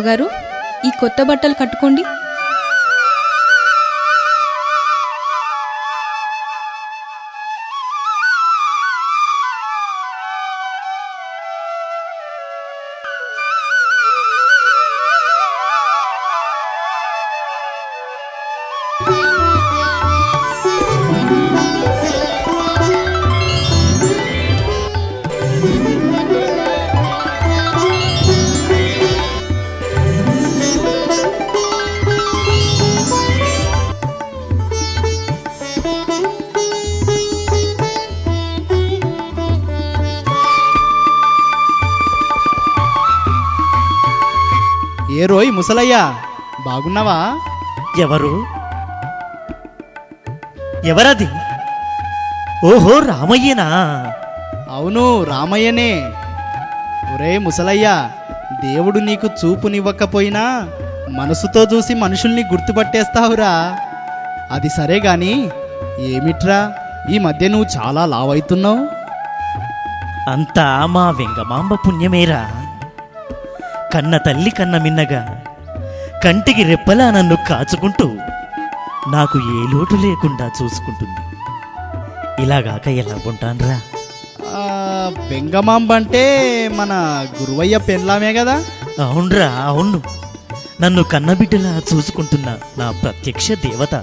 బావగారు ఈ కొత్త బట్టలు కట్టుకోండి. ఏ రోయ్ ముసలయ్యా? బాగున్నావా? ఎవరు? ఎవరది? ఓహో రామయ్యనా? అవును రామయ్యనే. ఒరే ముసలయ్యా దేవుడు నీకు చూపునివ్వకపోయినా మనసుతో చూసి మనుషుల్ని గుర్తుపట్టేస్తావురా. అది సరే గాని ఏమిట్రా ఈ మధ్య నువ్వు చాలా లావైతున్నావు? అంతా మా వెంగమాంబ పుణ్యమేరా. కన్న తల్లి కన్న మిన్నగా కంటికి రెప్పలా నన్ను కాచుకుంటూ నాకు ఏ లోటు లేకుండా చూసుకుంటుంది. ఇలాగాక ఎలా ఉంటాన్రా? ఆ, బెంగమాంబ అంటే మన గురువయ్య పెళ్ళామే కదా? అవునరా అవును. నన్ను కన్నబిడ్డలా చూసుకుంటున్న నా ప్రత్యక్ష దేవత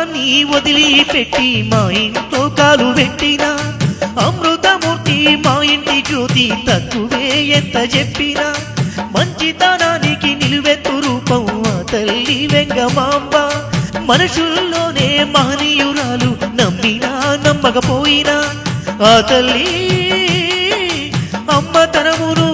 స్వర్గలోకాన్ని వదిలిపెట్టి మా ఇంట్లో కాలు పెట్టిన అమృతమూర్తి మా ఇంటి జ్యోతి తక్కువే ఎంత చెప్పినా మంచితనానికి నిలువెత్తు రూపం ఆ తల్లి వెంగమాంబ. మనుషుల్లోనే మహనీయురాలు నమ్మినా నమ్మకపోయినా ఆ తల్లి అమ్మతనమును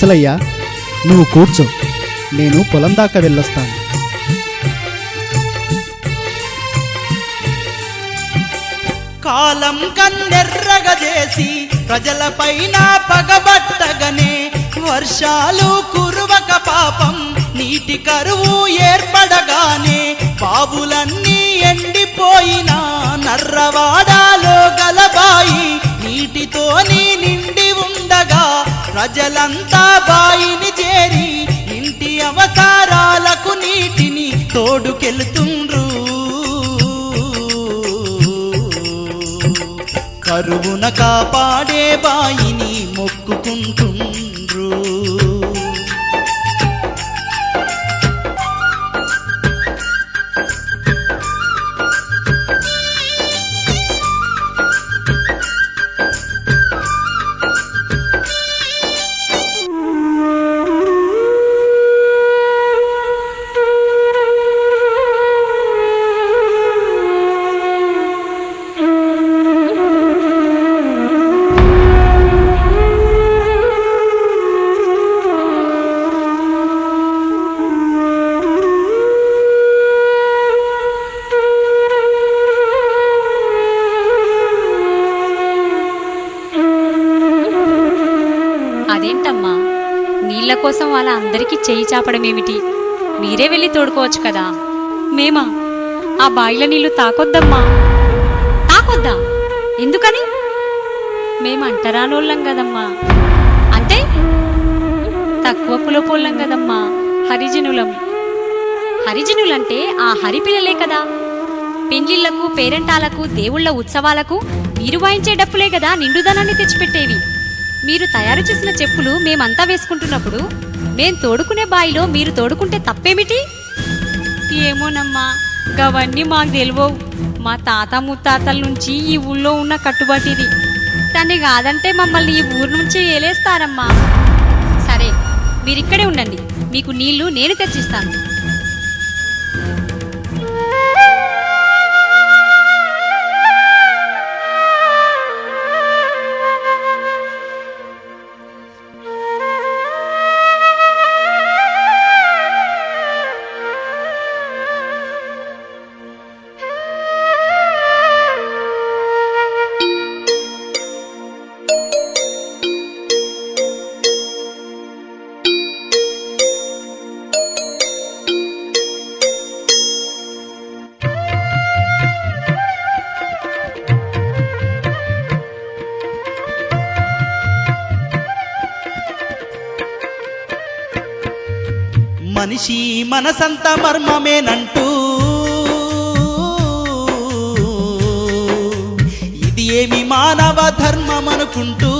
ముసలయ్యా నువ్వు కూర్చో నేను పొలం దాకా వెళ్ళొస్తాను. కాలం కన్నెర్రగా చేసి ప్రజలపైన పగబట్టగనే వర్షాలు కురువక పాపం నీటి కరువు ఏర్పడగానే బాబులన్నీ ఎండిపోయిన నర్రవాడాలో గలబాయి నీటితోని నిండి ప్రజలంతా బాయిని చేరి ఇంటి అవతారాలకు నీటిని తోడుకెళ్తుండ్రు. కరువున కాపాడే బాయిని కోసం వాళ్ళ అందరికీ చేయి చాపడం ఏమిటి? మీరే వెళ్ళి తోడుకోవచ్చు కదా? మేమా? ఆ బాయిల నీళ్ళు తాకొద్దమ్మా. తాకొద్దా? ఎందుకని? మేము అంటరానోళ్ళం కదమ్మా. అంటే? తక్కువ కులపోళ్ళం కదమ్మా హరిజనులం. హరిజనులంటే ఆ హరిపిల్లలే కదా. పెండ్లిళ్ళకు పేరెంటాలకు దేవుళ్ళ ఉత్సవాలకు మీరు వాయించే డప్పులే కదా నిండుదనాన్ని తెచ్చిపెట్టేవి. మీరు తయారు చేసిన చెప్పులు మేమంతా వేసుకుంటున్నప్పుడు మేం తోడుకునే బాయిలో మీరు తోడుకుంటే తప్పేమిటి? ఏమోనమ్మా గవన్నీ మాకు తెలియవు మా తాత ముత్తాతల నుంచి ఈ ఊళ్ళో ఉన్న కట్టుబాటిది. దాన్ని కాదంటే మమ్మల్ని ఈ ఊరు నుంచి ఏలేస్తారమ్మా. సరే మీరిక్కడే ఉండండి. మీకు నీళ్ళు నేను తెచ్చిస్తాను. మనిషి మనసంత మర్మమేనంటూ. ఇది ఏమి మానవ ధర్మం అనుకుంటూ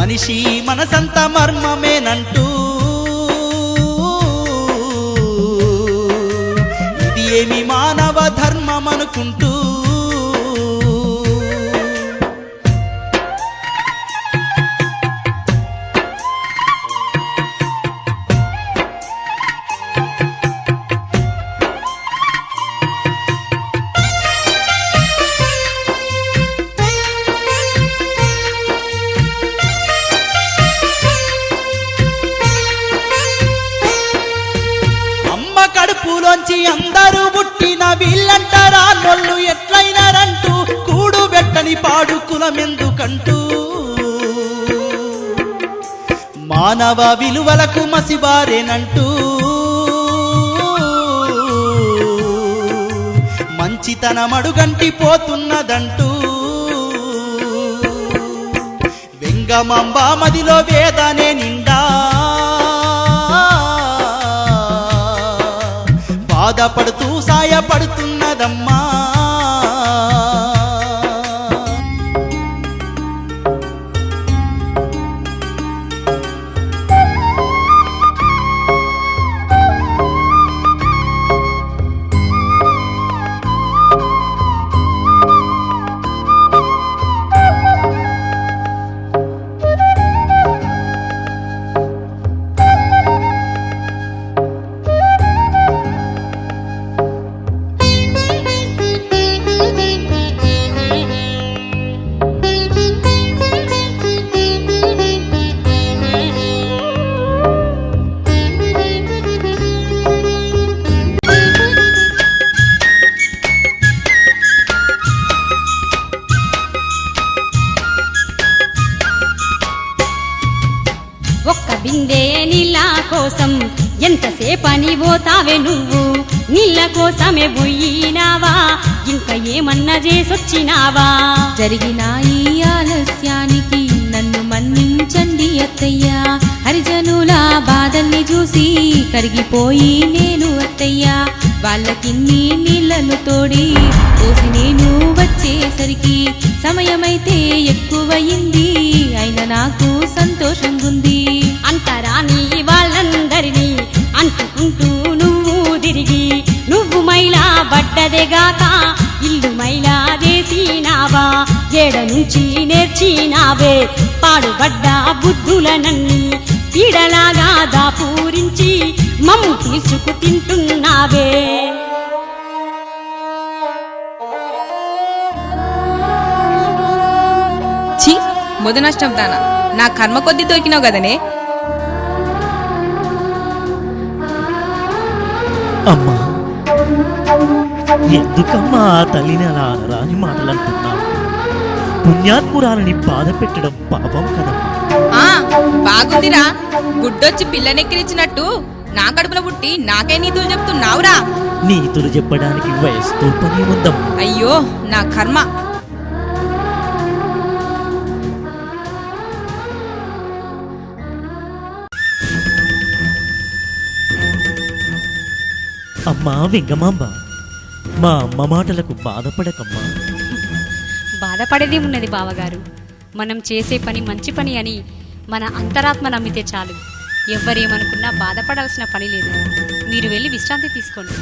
మనిషి మనసంత మర్మమేనంటూ. ఇది ఏమి మానవ ధర్మం అనుకుంటూ మానవ విలువలకు మసిబారేనంటూ మంచితనమడుగంటి పోతున్నదంటూ. వెంగమంబామదిలో వేదనే నిండా. బాధపడుతూ సాయపడుతున్నదమ్మా. కోసమే పోయినావా? ఇంకా ఏమన్నా చేసొచ్చినావా? జరిగిన ఈ ఆలస్యానికి నన్ను మన్నించండి అత్తయ్యా. హరిజనుల బాధల్ని చూసి కరిగిపోయి నేను అత్తయ్యా. వాళ్ళకిన్ని నీళ్ళను తోడి పోసి నేను వచ్చేసరికి సమయమైతే ఎక్కువయింది. అయినా నాకు సంతోషంగుంది పడ్డదేగాక ఇల్లు మైలా చేసినావా ఏడ నుంచి నేర్చినావే? పాడుబడ్డ బుద్ధులనన్ని పీడలాగా దాపూరించి మమ్ము తీర్చుకు తింటున్నావే. ఛీ మొద నష్టం దానా నా కర్మ కొద్ది దొరికినావు కదనే? అమ్మా ఎందుకమ్మా ఆ తల్లిని అలా రాని మాటలు అంటున్నావు పుణ్యాత్మురాలని బాధ పెట్టడం పాపం కదమ్మా ఆ బాగుందిరా. గుడ్డొచ్చి పిల్లనెక్కిరిచ్చినట్టు నా కడుపున పుట్టి నాకే నీతులు చెప్తున్నావురా. నీతులు చెప్పడానికి వయసుతో పని ఉందమ్మా అయ్యో నా కర్మ. అమ్మా వెంగమాంబ. మా అమ్మ మాటలకు బాధపడకమ్మా. బాధపడేది ఉన్నది బావగారు? మనం చేసే పని మంచి పని అని మన అంతరాత్మ నమ్మితే చాలు. ఎవ్వరేమనుకున్నా బాధపడాల్సిన పని లేదు. మీరు వెళ్ళి విశ్రాంతి తీసుకోండి.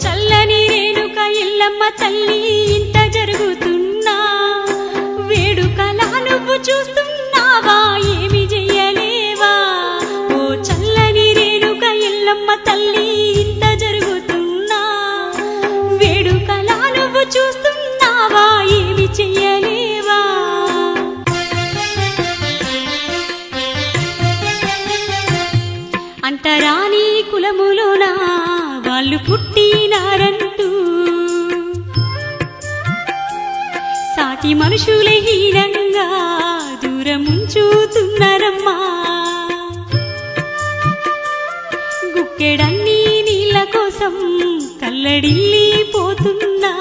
చల్లని రేణుక ఇల్లమ్మ తల్లి ఇంత జరుగుతున్నా. వేడుకలా నువ్వు చూస్తున్నావా? ఏమి చెయ్యలేవా ఓ చల్లని రేణుక ఇల్లమ్మ తల్లి ఇంత జరుగుతున్నా. వేడుకలా నువ్వు చూస్తున్నావా? ఏమి చెయ్యలేవా? అంటరాని కులములోనా? వాళ్ళు పుట్టినారంటూ సాటి మనుషులే హీనంగా దూరముంచుతున్నారమ్మా. గుక్కెడన్ని నీళ్ళ కోసం కల్లడిల్లిపోతున్నా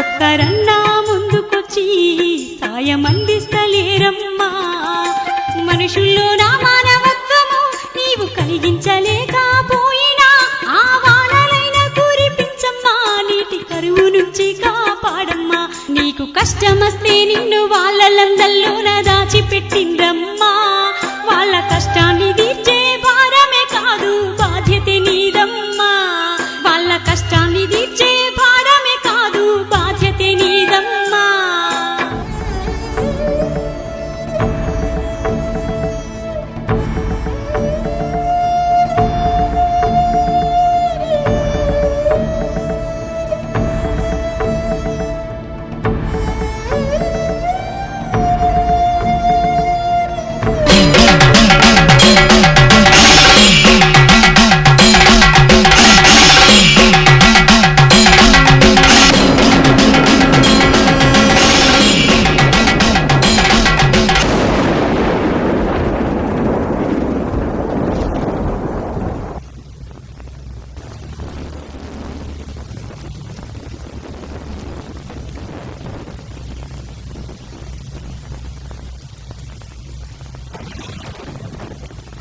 ఒక్కరన్నా ముందుకొచ్చి సాయం అందిస్తలేరమ్మా మనుషుల్లో నా మానవత్వము నీవు కలిగించలే కష్టమస్తే నిన్ను వాళ్ళలందల్లోన దాచిపెట్టిందమ్మా వాళ్ళ కష్టాన్ని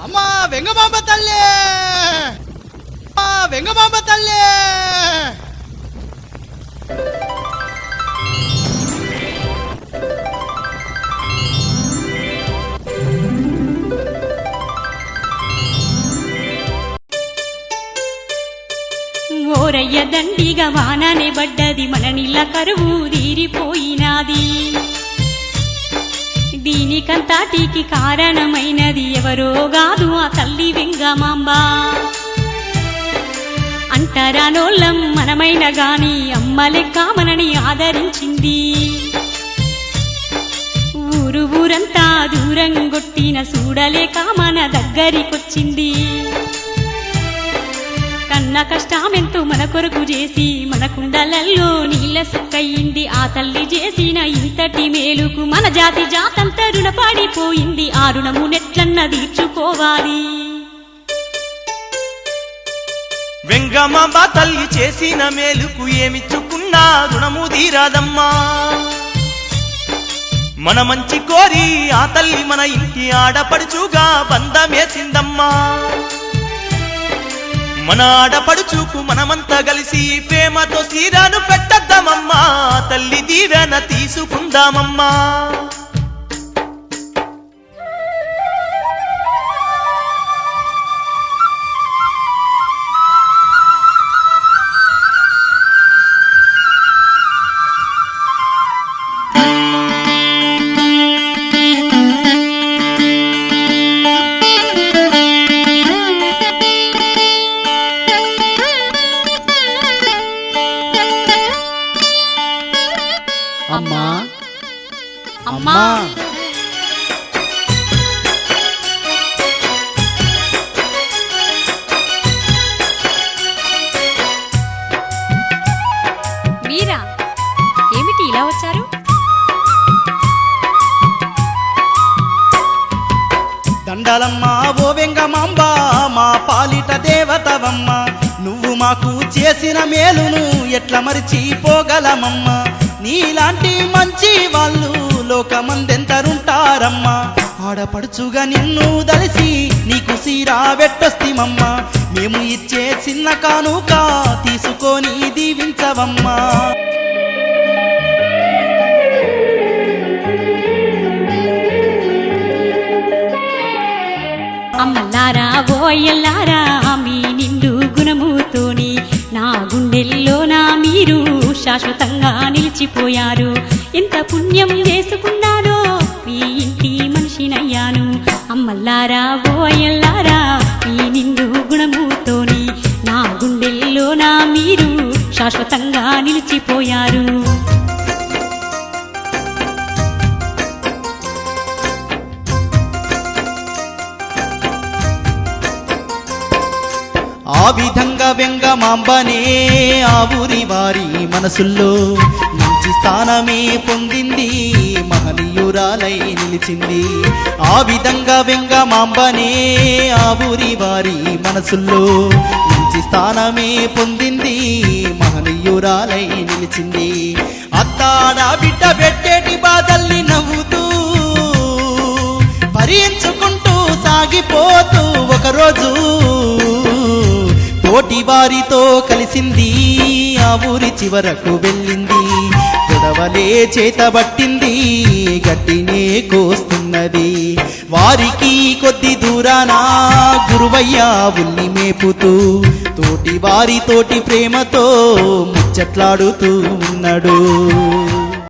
అమ్మా వెంగమాంబ తల్లి! వెంగమాంబ తల్లి! ఓరయ్య దండిగా వాననే పడ్డది మన నీళ్ళ కరువు తీరిపోయినాది. దీనికంతాటికి కారణమైనది ఎవరో కాదు ఆ తల్లి వెంగమాంబ. అంటరానోళ్ళం మనమైన గాని అమ్మలే కామనని ఆదరించింది. ఊరు ఊరంతా దూరం కొట్టిన సూడలే కామన దగ్గరికొచ్చింది. కన్న కష్టమెంతో మన కొరకు చేసి మన కుండలల్లో నీళ్ళ సుక్కయింది ఆ తల్లి చేసిన ఇంతటి మేలుకు మన జాతి జాతంతా రుణపడిపోయింది ఆ రుణము నెట్లన్న తీర్చుకోవాలి. వెంగమాంబ తల్లి చేసిన మేలుకు ఏమిచ్చుకున్నా రుణము తీరాదమ్మా. మన మంచి కోరి ఆ తల్లి మన ఇంటి ఆడపడుచుగా బంధమేసిందమ్మా. మన ఆడపడుచుకు మనమంతా కలిసి ప్రేమతో శ్రీరాను పెట్టద్దామమ్మా తల్లి దీవెన తీసుకుందామమ్మా. దండలమ్మా ఓ వెంగమాంబ మా పాలిట దేవతవమ్మ. నువ్వు మాకు చేసిన మేలును ఎట్ల మరిచిపోగలమమ్మా? నీలాంటి మంచి వాళ్ళు లోకమందెంతరుంటారమ్మా? ఆడపడుచుగా నిన్ను దలిసి నీకు సీరా వెట్టొస్తిమమ్మా. మేము ఇచ్చే చిన్న కానుక నారా ఓయల్లారా మీ నిండు గుణముతోని నా గుండెల్లో నా మీరు శాశ్వతంగా నిలిచిపోయారు. ఎంత పుణ్యం చేసుకున్నానో మీ ఇంటి మనిషినయ్యాను. అమ్మల్లారా ఓయల్లారా మీ నిండు గుణముతోని నా గుండెల్లో నా మీరు శాశ్వతంగా నిలిచిపోయారు. విధంగా వెంగమాంబనే ఆ ఊరి వారి మనసుల్లో మంచి స్థానమే పొందింది. మహనీయురాలై నిలిచింది. ఆ విధంగా వెంగమాంబనే ఆ ఊరి వారి మనసుల్లో మంచి స్థానమే పొందింది. మహనీయురాలై నిలిచింది. అత్తాడ బిడ్డ పెట్టేటి బాధల్ని నవ్వుతూ భరించుకుంటూ సాగిపోతూ ఒకరోజు తోటి వారితో కలిసింది ఆ ఊరి చివరకు వెళ్ళింది. గొడవలే చేతబట్టింది గట్టినే కోస్తున్నది. వారికి కొద్ది దూరాన గురువయ్య ఉల్లి మేపుతూ తోటి వారితోటి ప్రేమతో ముచ్చట్లాడుతూ ఉన్నాడు.